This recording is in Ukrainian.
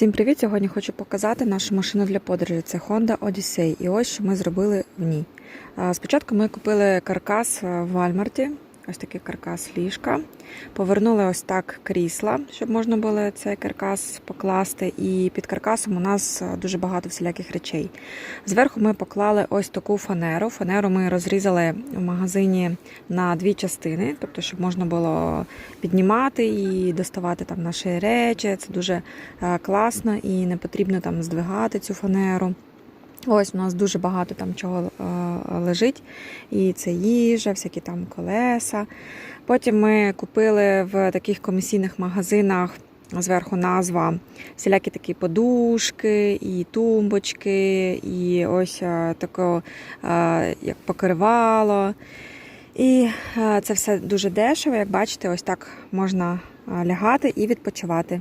Всім привіт! Сьогодні хочу показати нашу машину для подорожі. Це Honda Odyssey. І ось що ми зробили в ній. Спочатку ми купили каркас в Вальмарті, ось такий каркас ліжка. Повернули ось так крісла, щоб можна було цей каркас покласти. І під каркасом у нас дуже багато всіляких речей. Зверху ми поклали ось таку фанеру. Фанеру ми розрізали в магазині на дві частини, тобто, щоб можна було піднімати і доставати там наші речі. Це дуже е, класно і не потрібно там здвигати цю фанеру. Ось у нас дуже багато там чого е, лежить. І це їжа, всякі там колеса. Потім ми купили в таких комісійних магазинах. Зверху назва всілякі такі подушки, і тумбочки, і ось е, таке як покривало. І е, це все дуже дешево. Як бачите, ось так можна лягати і відпочивати.